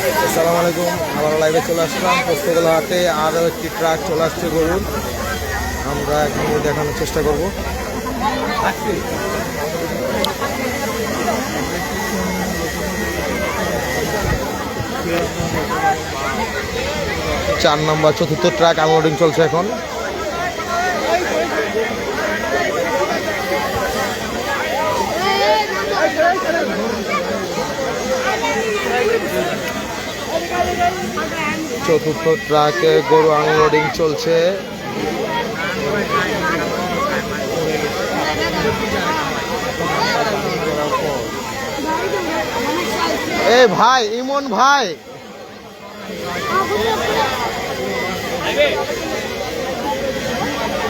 আসসালামু আলাইকুম। আবার লাইভে চলে আসলাম। পোস্তগোলা হাটে আরও একটি ট্রাক চলে আসছে গরুর। আমরা এখন দেখানোর চেষ্টা করব। চার নম্বর, চতুর্থ ট্রাক আনলোডিং চলছে এখন। চতুর্থ ট্রাকে গরু আনলোডিং চলছে। এ ভাই, ইমন ভাই।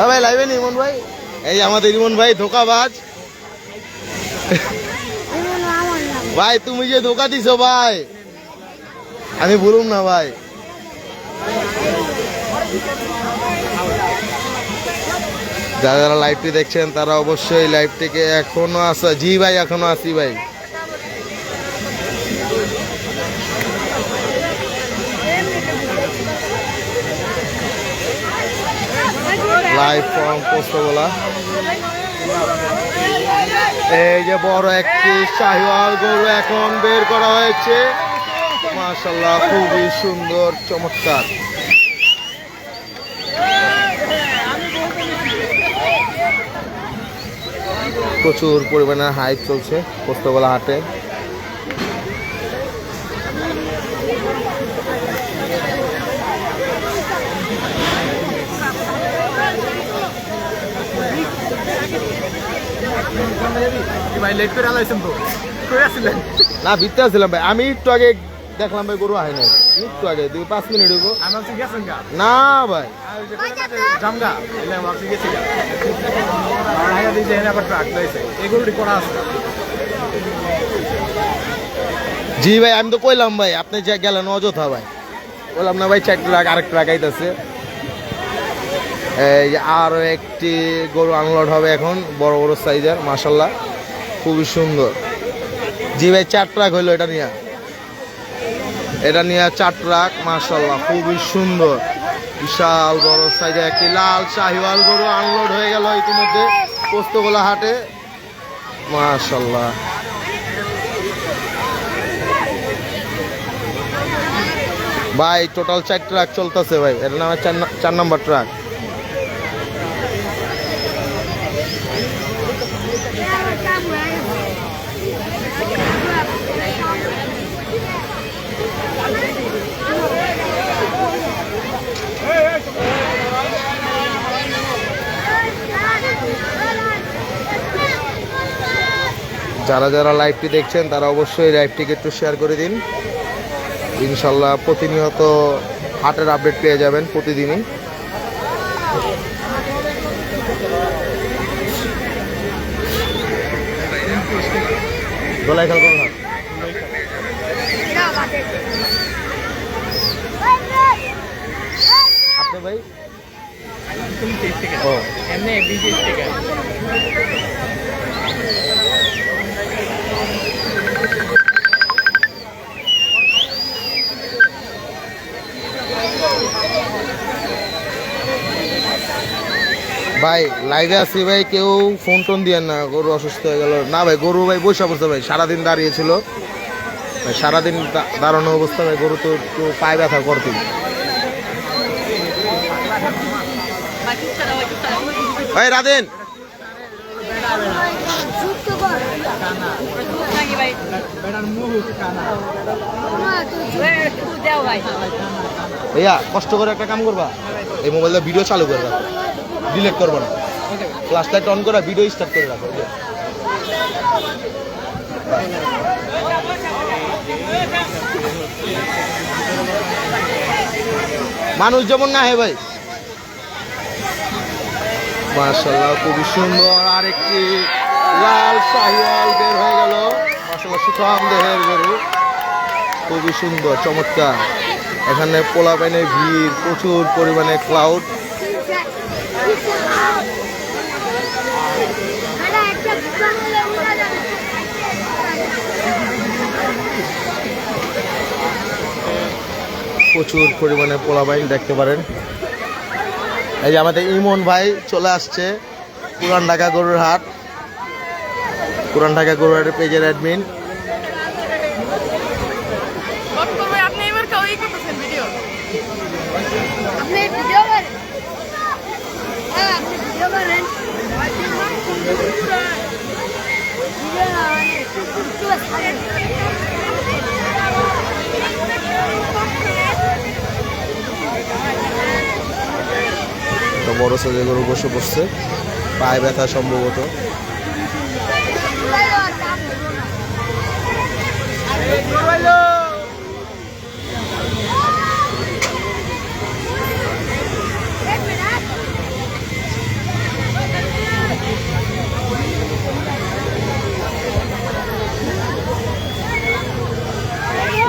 ভাই, লাইভে নি ইমন ভাই? এই আমাদের ইমন ভাই, ধোকাবাজ। ভাই, তুমি যে ধোকা দিছো ভাই, আমি বলুম না ভাই। যারা যারা লাইভটি দেখছেন, তারা অবশ্যই লাইভটিকে এখনও আসা জি ভাই, এখনও আসি ভাই। লাইভ এই যে বড় একটি শাহিওয়াল গরু এখন বের করা হয়েছে। মাশাল্লাহ খুবই সুন্দর, চমৎকার। প্রচুর পরিমাণে হাইট চলছে পোস্তগোলা হাটে। না ভিতরে আসছিলাম ভাই। আমি একটু আগে দেখলাম ভাই গরু আহে নাই। একটু আগে দুই পাঁচ মিনিট হইব। না ভাই। জামগা গেছি আবার ট্রাক এগুলোটি করা আছে। জি ভাই আমি তো কইলাম ভাই আপনি যে গেলেন অযথা ভাই। বললাম না ভাই চার ট্রাক আরেক ট্রাক আইতেছে। এই আরও একটি গরু আনলোড হবে এখন বড় বড় সাইজের মাসাল্লাহ খুবই সুন্দর। জি ভাই চার ট্রাক হইল এটা নিয়ে। এটা নিয়ে চার ট্রাক মার্শাল্লাহ খুবই সুন্দর। বিশাল বড় সাইজে একটি লাল শাহিওয়াল গরু আনলোড হয়ে গেল ইতিমধ্যে পোস্তগোলা হাটে। মার্শাল্লাহ ভাই টোটাল চার ট্রাক চলতেছে ভাই। এটা নামে চার নম্বর ট্রাক। যারা যারা লাইভটি দেখছেন, তারা অবশ্যই লাইভটিকে একটু শেয়ার করে দিন। ইনশাল্লাহ প্রতিনিয়ত হাটের আপডেট পেয়ে যাবেন প্রতিদিনই। ও। ভাই লাইভে আসি ভাই কেউ ফোন টোন দিয়ে না গরু অসুস্থ হয়ে গেল। না ভাই গরু ভাই বসে পড়ছে ভাই সারাদিন দাঁড়িয়েছিল। ভাই সারাদিন দাঁড়ানো অবস্থা ভাই গরু তো একটু পায়ে ব্যথা করতেই। ভাই রাধেন। ভাইয়া কষ্ট করে একটা কাম করবা। এই মোবাইলটা ভিডিও চালু করে রাখো ডিলিট করব না। ফ্লাশ লাইট অন করা ভিডিও স্টার্ট করে রাখো মানুষ যেমন না হে ভাই। মার্শাল্লাহ খুবই সুন্দর আরেকটি লাল শাহিওয়াল বের হয়ে গেল। মার্শাল্লাহ সুঠাম দেহের গরু। খুবই সুন্দর, চমৎকার। এখানে পোলা পোলাপাইনের ভিড়, প্রচুর পরিমাণে ক্লাউড প্রচুর পরিমাণে পোলা পোলাবাইন দেখতে পারেন। এই যে আমাদের ইমন ভাই চলে আসছে পুরান ঢাকা গরুর হাট। পুরান ঢাকা গরুর হাটের পেজের অ্যাডমিন ডক্টর ভাই আপনি এবার কাউ এই করতেছেন ভিডিও আপনি ভিডিও করেন হ্যাঁ আপনি ভিডিও করেন ভিডিও না মানে একটু ছাড়েন একটা বড় সাইজের গরু বসে পড়ছে পায়ে ব্যথা সম্ভবত।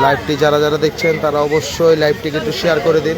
লাইভটি যারা যারা দেখছেন, তারা অবশ্যই লাইভটিকে একটু শেয়ার করে দিন।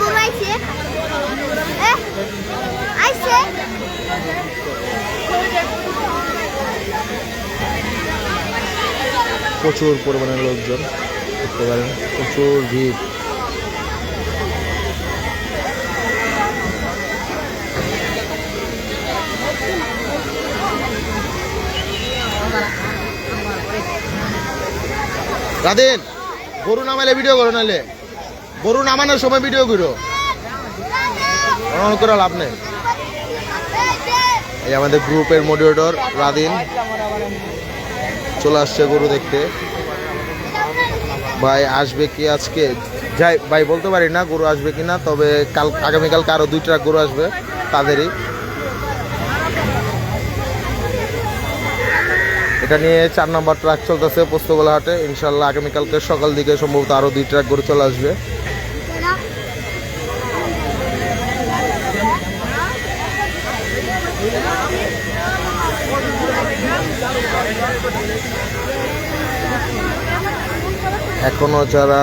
গরু আইছে। এ আইছে। প্রচুর পরিমাণে লোকজন। দেখতে পারেন প্রচুর ভিড়। রাধেন, গরু নামাইলে ভিডিও করো নাহলে গরু নামানোর সময় ভিডিও করো। করে লাভ নেই। এই আমাদের গ্রুপের মডিউটর রাদিন চলে আসছে গরু দেখতে। ভাই আসবে কি আজকে? যাই, ভাই বলতে পারি না গরু আসবে কি না তবে কাল, আগামীকালকে আরও দুই ট্রাক গরু আসবে তাদেরই। এটা নিয়ে চার নম্বর ট্রাক চলতেছে পোস্তগোলা হাটে ইনশাল্লাহ আগামীকালকে সকাল দিকে সম্ভবত আরও দুই ট্রাক গরু চলে আসবে। এখনও যারা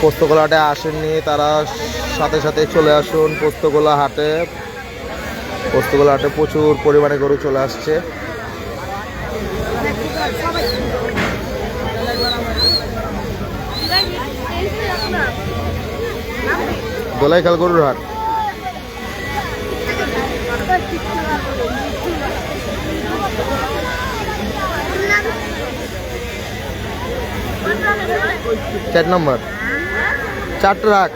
পোস্তগোলা হাটে আসেননি, তারা সাথে সাথে চলে আসুন পোস্তগোলা হাটে। পোস্তগোলা হাটে প্রচুর পরিমাণে গরু চলে আসছে। দোলাইখাল গরুর হাট। চার নম্বর। চার ট্রাক।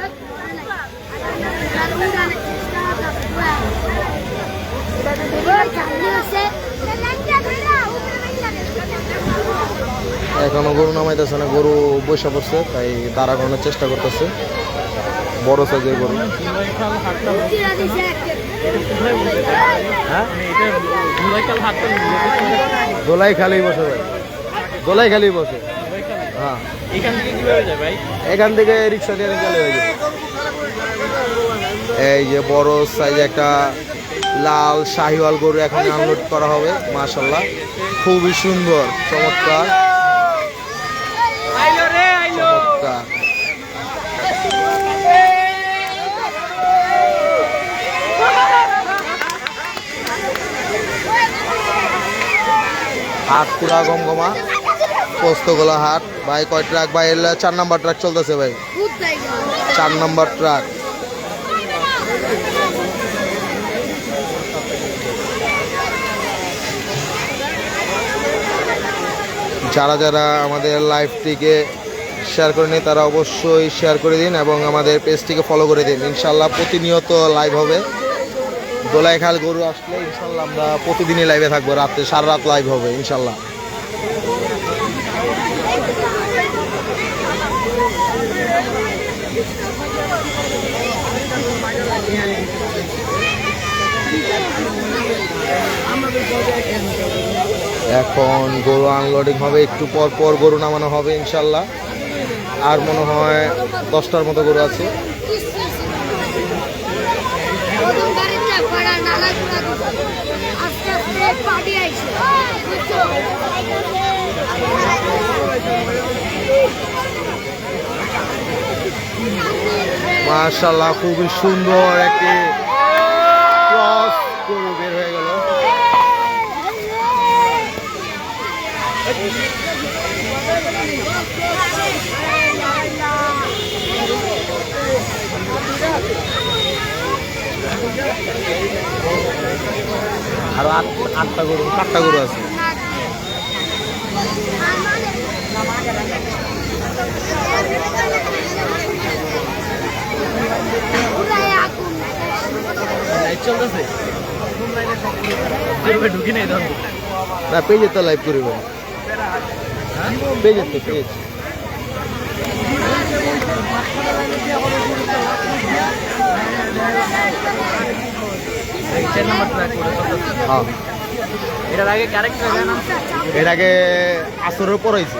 এখনও গরু নামাইতেছে না, গরু বৈশা পড়ছে, তাই দাঁড়া করানোর চেষ্টা করতেছে। বড় সাইজের গরু। হাটটা হ্যাঁ? দোলাই খালি বসে ভাই। দোলাই খালি বসে। হ্যাঁ। এখান থেকে কীভাবে যায় ভাই? এখান থেকে রিক্সা দিয়ে চলে যাবে। এই যে বড় সাইজ একটা লাল শাহিওয়াল গরু এখন আনলোড করা হবে মাশাল্লাহ খুবই সুন্দর চমৎকার। চমৎকার। হাট পুরা গমগমা। পোস্তগোলা হাট। ভাই, কয় ট্রাক? ভাই চার নাম্বার ট্রাক চলতেছে ভাই। চার নাম্বার ট্রাক। যারা যারা আমাদের লাইভটিকে শেয়ার করেনি, তারা অবশ্যই শেয়ার করে দিন এবং আমাদের পেজটিকে ফলো করে দিন। ইনশাল্লাহ প্রতিনিয়ত লাইভ হবে। দোলাইখাল গরু আসলে ইনশাল্লাহ আমরা প্রতিদিনই লাইভে থাকব, রাত্রে সারা রাত লাইভ হবে, ইনশাল্লাহ। এখন গরু আনলোডিং হবে, একটু পর পর গরু নামানো হবে ইনশাল্লাহ। আর মনে হয় দশটার মতো গরু আছে। মাশাল্লাহ খুবই সুন্দর একটি গরু বের হয়ে গেল। আরও আট আটটা গরু সাতটা গরু আছে পুরাই আগুন। লাইট চলতেছে যেভাবে ঢুকি নেই তখন না পেজে তো লাইভ করিব পেজে তো পেজ। হ্যাঁ। এটার আগে ক্যারেক্টার জানা এর আগে আসরের পর হয়েছে।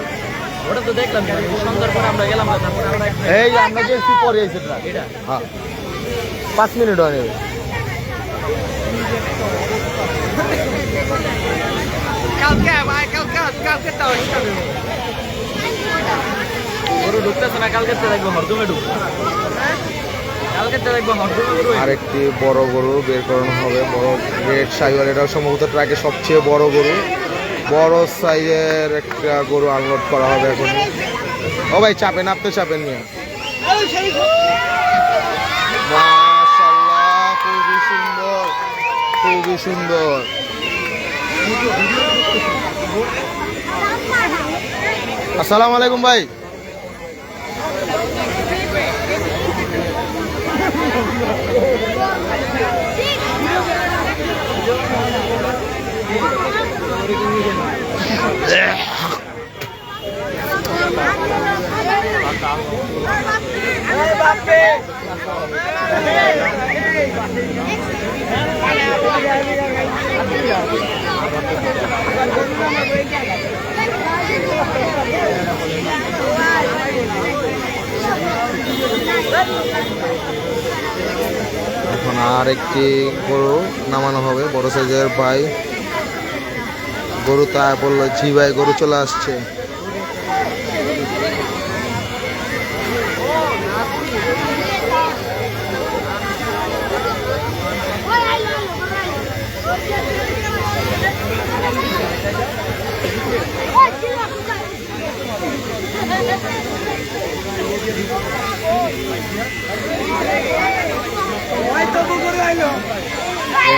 ওটা তো দেখলাম সন্ধ্যার পরে আমরা গেলাম না তারপরে আমরা একটা এই আমরা যে পরে হয়েছে এটা? হ্যাঁ। পাঁচ মিনিট হয় কালকে ভাই কালকে কালকে তাও গরু ঢুকতেছে না কালকে তো দেখব হরদমে ঢুকবো। আরেকটি বড় গরু বের করানো হবে বড় রেড সাইওয়াল এটাও সম্ভবত ট্রাকে সবচেয়ে বড় গরু। বড় সাইজের একটা গরু আনলোড করা হবে এখন। ও ভাই চাপেন আপনি চাপেন নিয়ে খুবই সুন্দর খুবই সুন্দর। আসসালামু আলাইকুম ভাই। এখন আর একটি গরু নামানো হবে, বড় সাইজের ভাই। গরু তা বলল জি ভাই, গরু চলে আসছে ওই আইলো, আইলো, আইলো। ওই, চিল্লা,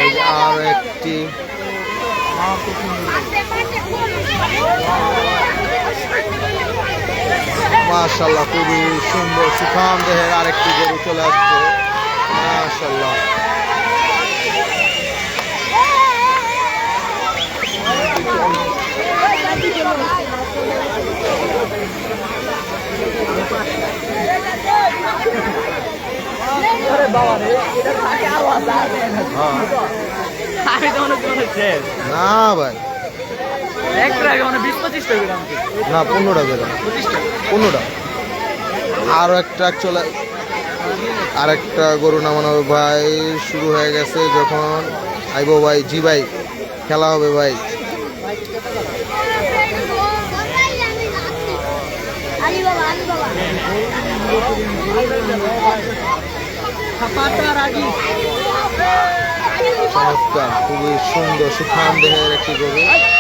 এই আর একটি মাশাল্লাহ খুবই সুন্দর সুখাম দেহের আরেকটি গরু চলে আসছে। মাশাল্লাহ হ্যাঁ। না ভাই। মানে না পনেরোটা পঁচিশ পনেরোটা। আরও একটা চলে আরেকটা গরু নামানো হবে ভাই শুরু হয়ে গেছে যখন। আইবো ভাই, জি ভাই, খেলা হবে ভাই। খুবই সুন্দর সুখান দেহের একটি গরু।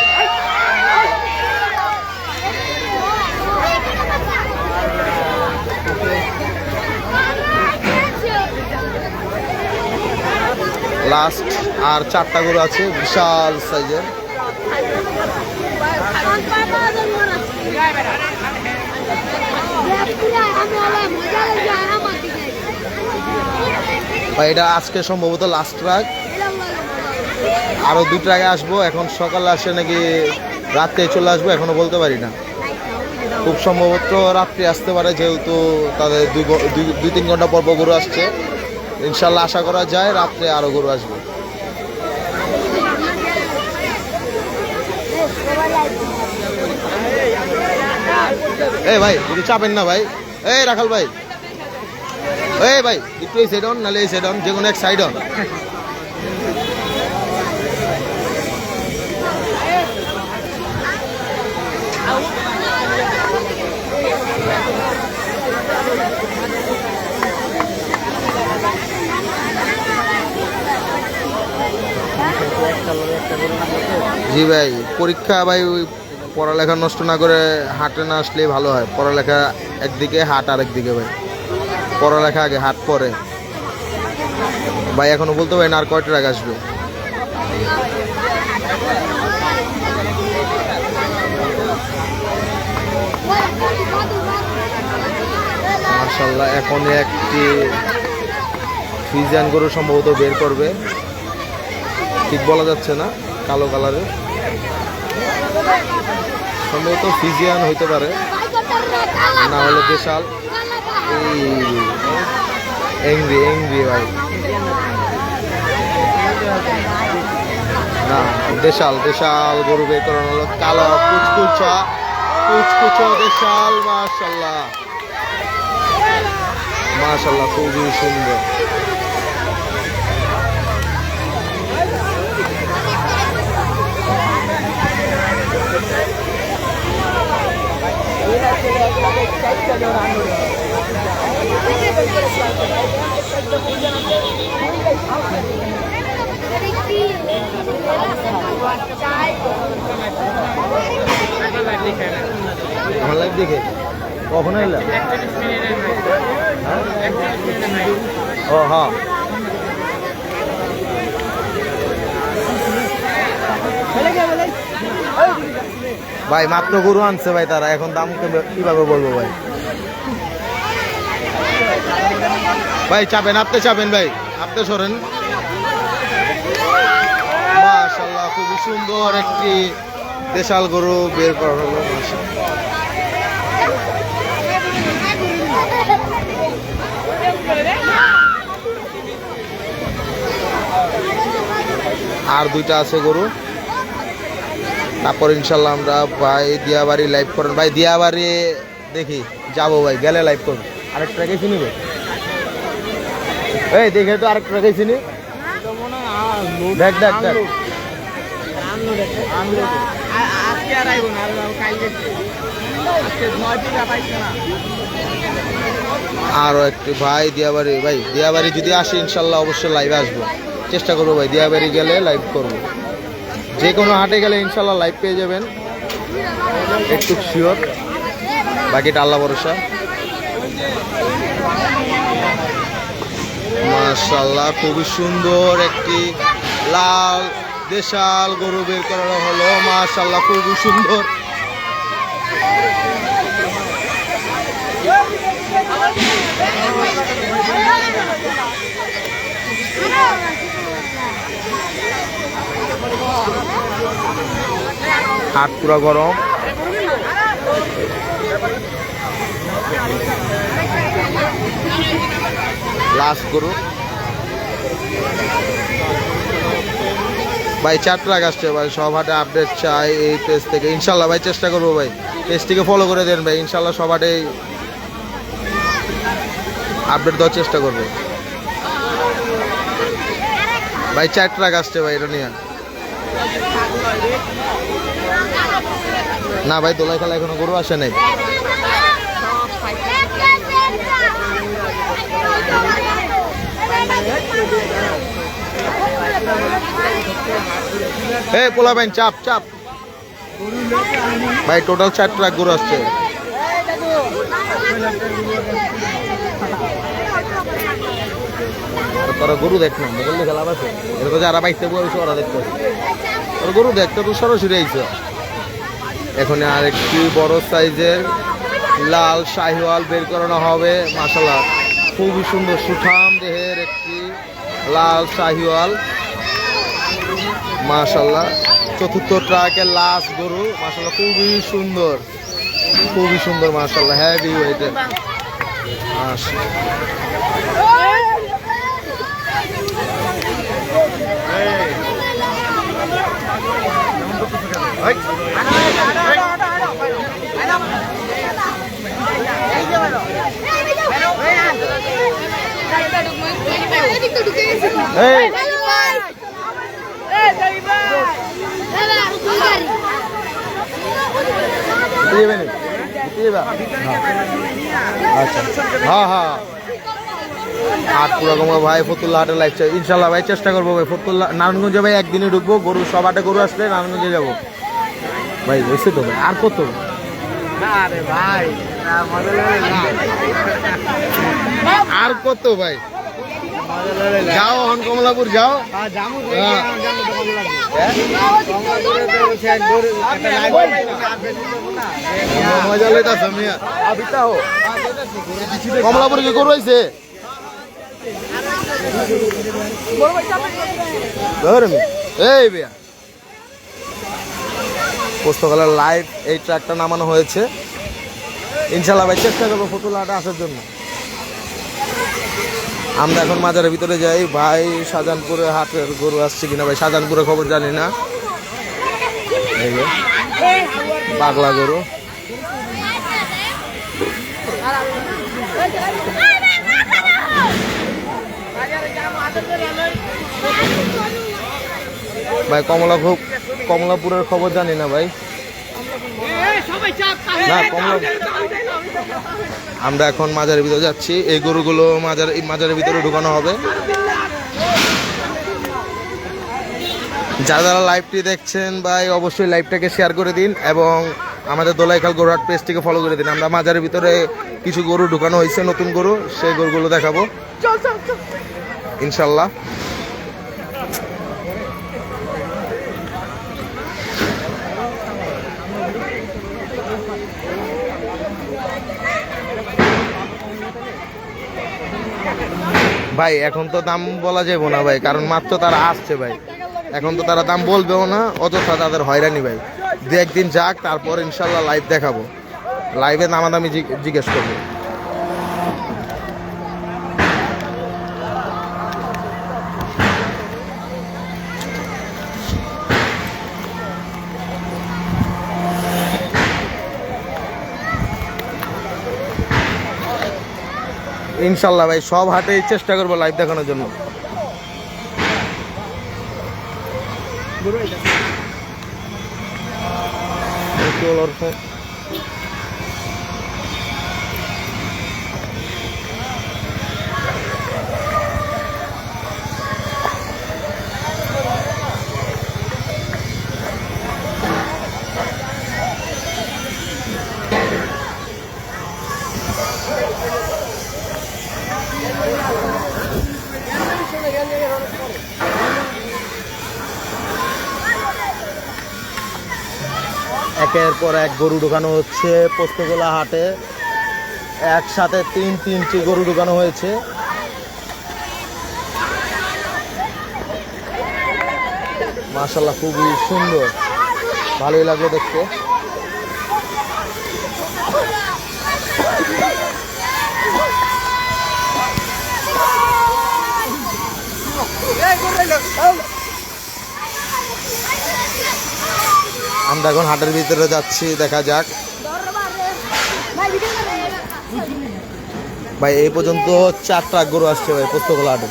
লাস্ট আর চারটা গরু আছে, বিশাল সাইজের এটা আজকে সম্ভবত লাস্ট ট্রাক আরও দুটো আগে আসব, এখন সকালে আসে নাকি রাত্রে চলে আসব, এখনও বলতে পারি না। খুব সম্ভবত রাত্রে আসতে পারে, যেহেতু তাদের দুই দুই- তিন ঘণ্টা পর পর গরু আসছে। ইনশাল্লাহ আশা করা যায় রাত্রে আরও গরু আসবে। এই ভাই, একটু চাপেন না ভাই। এই রাখাল ভাই। এই ভাই, একটু এই সাইড অন নাহলে এই সাইড অন যে কোনো এক সাইড অন জি ভাই, পরীক্ষা ভাই, ওই পড়ালেখা নষ্ট না করে হাটে না আসলেই ভালো হয়। পড়ালেখা একদিকে, হাট আরেকদিকে ভাই। পড়ালেখা আগে, হাট পরে। ভাই, এখনও বলতে পারি না আর কয়টা টাকা আসবে? মার্শাল্লাহ এখন একটি ফিজিয়ান গরু সম্ভবত বের করবে। ঠিক বলা যাচ্ছে না, কালো কালারের। সম্ভবত ফিজিয়ান হইতে পারে, না হলে দেশাল। এংরি ভাই। দেশাল দেশাল, গরু বের করানো হলো কালো, কুচকুচা, কুচকুচো দেশাল মাশাল্লাহ মাশাল্লাহ খুবই সুন্দর। আমার লাইভ দেখে? কখন এলাম? ও হ্যাঁ। ভাই, মাত্র গরু আনছে ভাই তারা। এখন দাম কীভাবে বলব ভাই? ভাই, চাপেন, আপনি চাপেন ভাই। আপনি সরেন। মাশাল্লাহ খুবই সুন্দর একটি দেশাল গরু বের করা হলো আর দুইটা আছে গরু। তারপর ইনশাল্লাহ আমরা ভাই দিয়াবাড়ি লাইভ করেন। ভাই, দিয়াবাড়ি দেখি, যাব ভাই, গেলে লাইভ করব আরেকটা রেখে চিনিবে এই, দেখে তো আরেকটা রেখে চিনি। দেখ দেখ ভাই, দিয়াবাড়ি ভাই, দিয়াবাড়ি যদি আসে, ইনশাল্লাহ অবশ্যই লাইভে আসব। চেষ্টা করব, ভাই, দিয়াবাড়ি গেলে লাইভ করব। যে কোনো হাটে গেলে ইনশাল্লাহ লাইভ পেয়ে যাবেন। একটু শিওর বাকিটা আল্লাহ ভরসা। মাশাল্লাহ খুবই সুন্দর একটি লাল দেশাল গরু বের করানো হলো। মাশাল্লাহ খুবই সুন্দর। হাত পুরো গরম। লাস্ট গরু ভাই, চার ট্রাক আসছে ভাই, সব হাটে আপডেট চাই এই পেজ থেকে। ইনশাল্লাহ ভাই, চেষ্টা করব ভাই। পেজটিকে ফলো করে দেন ভাই, ইনশাল্লাহ সব হাটে আপডেট দেওয়ার চেষ্টা করব। ভাই, চার ট্রাক আসছে ভাই, এটা নিয়ে। না ভাই, দোলাই খেলা এখনও গরু আসে নাই। এই পোলা ভাই, চাপ চাপ। ভাই টোটাল চার ট্রাক গরু আসছে। তোরা গরু দেখ না, মোবাইল দেখে লাভ আছে? এরকম যারা বাইতে বলছে ওরা দেখতে ওরা গরু দেখতে তো সরাসরি আইছে। এখন আর একটি বড় সাইজের লাল শাহিওয়াল বের করানো হবে মাসাল্লাহ খুবই সুন্দর সুঠাম দেহের একটি লাল শাহিওয়াল। মাশাল্লাহ চতুর্থ ট্রাকের লাস্ট গরু মাশাল্লাহ খুবই সুন্দর। খুবই সুন্দর মাশাল্লাহ হ্যাভি ওয়েটের এদিক তো ঢুকে গেছে এই দাদা তুই গাড়ি দিবে নি দিবে আচ্ছা হ্যাঁ হ্যাঁ। পুরো ভাই ইনশাল্লাহ ভাই, চেষ্টা করব ভাই, ফতুল্লা নারায়ণগঞ্জে ভাই একদিনে ঢুকবো, গরু সব হাটে গরু আসলে নারায়ণগঞ্জে যাব। ভাই বুঝছি তো ভাই আর কত আরে কত ভাই যাও হন কমলাপুর যাও হ্যাঁ। মজা লইতাছ মিয়া কমলাপুর কি হয়েছে এই বিয়া পোস্তকালের লাইভ এই ট্র্যাকটা নামানো হয়েছে। ইনশাল্লাহ ভাই, চেষ্টা করব ফতুল্লাটা আসার জন্য। আমরা এখন মাজারের ভিতরে যাই। ভাই, শাহজাহানপুরে হাটের গরু আসছে কিনা ভাই? শাহজাহানপুরে খবর জানি না। পাগলা গরু। ভাই, কমলা খুব কমলাপুরের খবর জানি না ভাই। আমরা এখন মাজারের ভিতরে যাচ্ছি। এই গরুগুলো মাজার মাজারের ভিতরে ঢুকানো হবে। যারা যারা লাইভটি দেখছেন ভাই, অবশ্যই লাইভটাকে শেয়ার করে দিন এবং আমাদের দোলাইখাল গরুহাট পেজটিকে ফলো করে দিন। আমরা মাজারের ভিতরে কিছু গরু ঢুকানো হয়েছে, নতুন গরু। সেই গরুগুলো দেখাবো। ইনশাল্লাহ। ভাই, এখন তো দাম বলা যাব না ভাই, কারণ মাত্র তারা আসছে ভাই। এখন তো তারা দাম বলবেও না অযথা তাদের হয়রানি ভাই। দু একদিন যাক, তারপর ইনশাল্লাহ লাইভ দেখাবো। লাইভে নামাদামি জিজ্ঞেস করব। ইনশাল্লাহ ভাই সব হাটেই চেষ্টা করব লাইভ দেখানোর জন্য। ফে- পর এক গরু ঢুকানো হচ্ছে পোস্তগোলা হাটে। একসাথে তিন, তিনটি গরু ঢুকানো হয়েছে। মাশাল্লাহ খুবই সুন্দর। ভালোই লাগল দেখতে। আমরা এখন হাটের ভিতরে যাচ্ছি, দেখা যাক। ভাই, এই পর্যন্ত চারটা গরু আসছে ভাই পোস্তগোলা হাটে।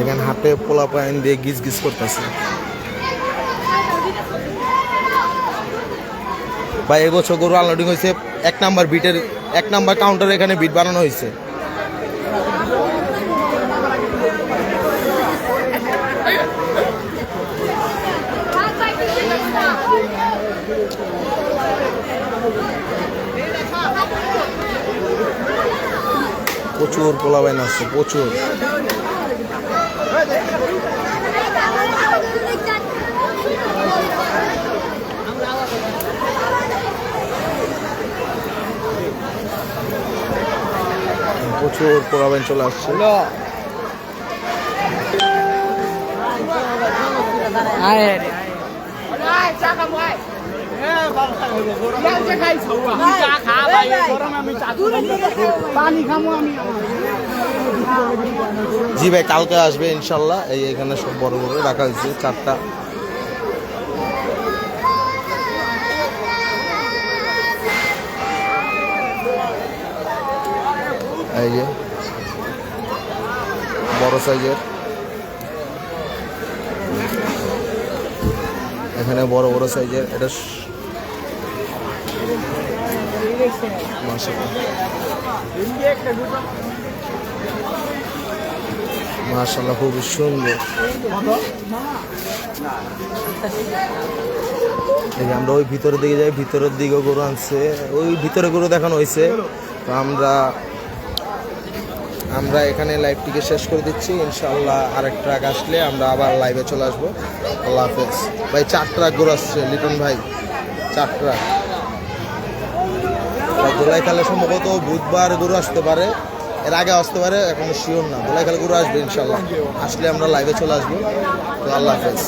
এখানে হাতে পোলা পায়ন দিয়ে গিজ গিজ করতেছে। ভাই এবছর গরু আনলোডিং হয়েছে এক নাম্বার বিটের এক নাম্বার কাউন্টার এখানে বিট বানানো হয়েছে। প্রচুর পোলা বাইন আসছে প্রচুর। প্রচুর পোড়াবেন চলে আসছে। জি ভাই কালকে আসবে ইনশাল্লাহ। এই এখানে সব বড় বড় রাখা হয়েছে চারটা। এই যে বড় সাইজের। এখানে বড় বড় সাইজের। এটা মাশাআল্লাহ। খুবই সুন্দর। আমরা ওই ভিতরের দিকে যাই, ভিতরের দিকে গরু আনছে। ওই ভিতরে গরু দেখানো হয়েছে তো আমরা আমরা এখানে লাইভটিকে শেষ করে দিচ্ছি। ইনশাআল্লাহ আরেক ট্রাক আসলে আমরা আবার লাইভে চলে আসব। আল্লাহ হাফেজ। ভাই, চার ট্রাক আসছে, লিটন ভাই। চার ট্রাক দোলাইখালে সম্ভবত বুধবার গরু আসতে পারে। এর আগে আসতে পারে, এখন শিওর না। দোলাইখালে গরু আসবে ইনশাল্লাহ আসলে আমরা লাইভে চলে আসব। তো আল্লাহ হাফেজ।